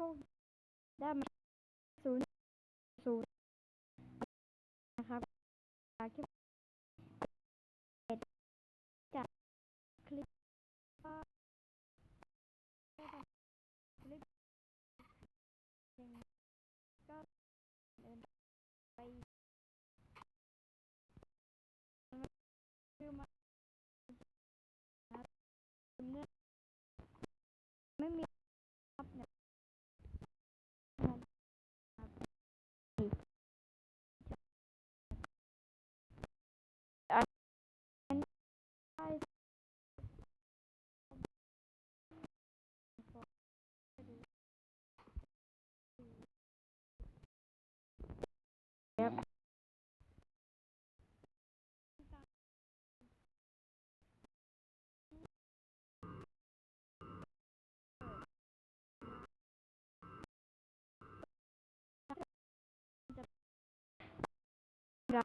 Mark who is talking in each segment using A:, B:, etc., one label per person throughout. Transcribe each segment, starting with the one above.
A: ได้มาศูนย์ศูนย์นะครับจากที่จากคลิปก็คลิปก็เดินไปคือมาเมื่อไม่มี Yep. Yeah.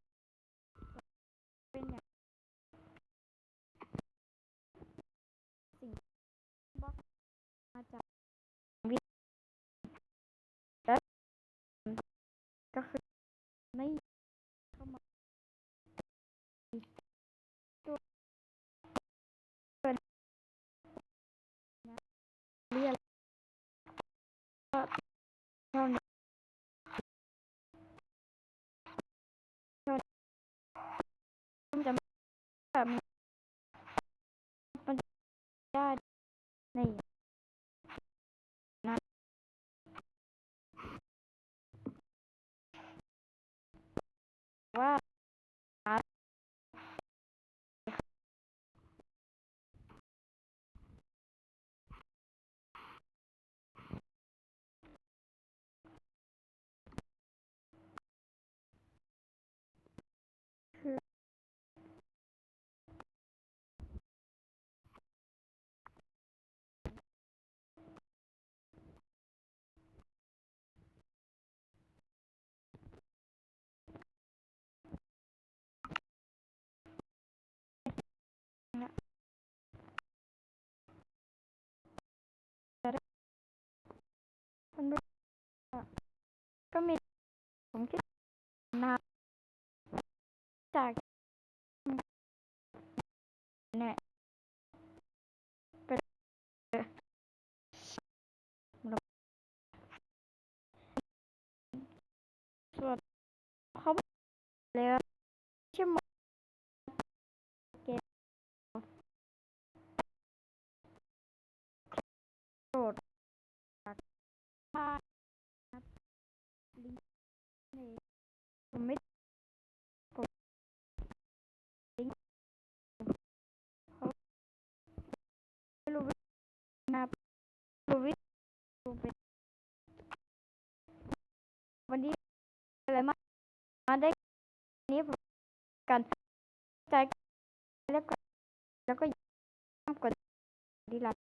A: แบบมันได้ในนั้นว่า มันก็มีผมคิดนาจากเนี่ยเป็นส่วนเขาเลย ลิงก์นี่ผมไม่ผมลิงก์เขาไม่รู้วิธีนะครับรู้วิธีดูเป็นวันนี้อะไรมากมาได้นี้ผมกันใจแล้วก็แล้วก็ย้ำกดดีลัน